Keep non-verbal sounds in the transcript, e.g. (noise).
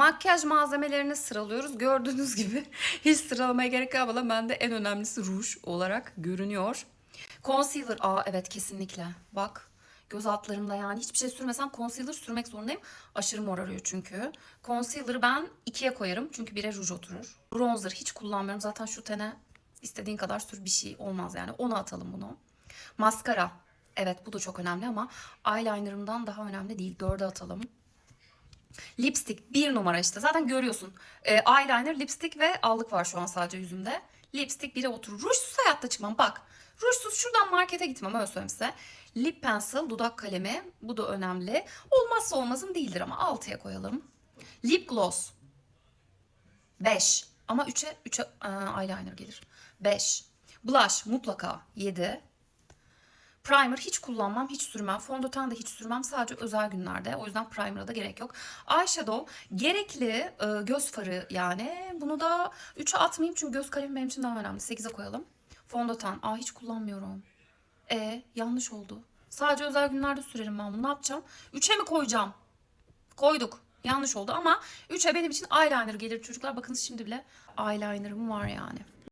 Makyaj malzemelerini sıralıyoruz. Gördüğünüz gibi (laughs) hiç sıralamaya gerek kalmadan bende en önemlisi ruj olarak görünüyor. Concealer. Aa evet kesinlikle. Bak göz altlarımda yani hiçbir şey sürmesem concealer sürmek zorundayım. Aşırı morarıyor çünkü. Concealer'ı ben ikiye koyarım çünkü bire ruj oturur. Bronzer hiç kullanmıyorum. Zaten şu tene istediğin kadar sür bir şey olmaz yani. Onu atalım bunu. Maskara. Evet bu da çok önemli ama eyelinerımdan daha önemli değil. Dörde atalım. Lipstick bir numara işte. Zaten görüyorsun. Ee, eyeliner, lipstick ve allık var şu an sadece yüzümde. Lipstick bire oturur. Rujsuz hayatta çıkmam. Bak. Rujsuz şuradan markete gitmem öyle söyleyeyim size. Lip pencil, dudak kalemi. Bu da önemli. Olmazsa olmazım değildir ama altıya koyalım. Lip gloss. 5. Ama 3'e 3'e eyeliner gelir. 5. Blush mutlaka 7. Primer hiç kullanmam, hiç sürmem. Fondöten de hiç sürmem. Sadece özel günlerde. O yüzden primer'a da gerek yok. Eyeshadow gerekli e, göz farı yani. Bunu da 3'e atmayayım çünkü göz kalemi benim için daha önemli. 8'e koyalım. Fondöten. Aa hiç kullanmıyorum. E yanlış oldu. Sadece özel günlerde sürerim ben bunu. Ne yapacağım? 3'e mi koyacağım? Koyduk. Yanlış oldu ama 3'e benim için eyeliner gelir çocuklar. Bakın şimdi bile eyeliner'ım var yani.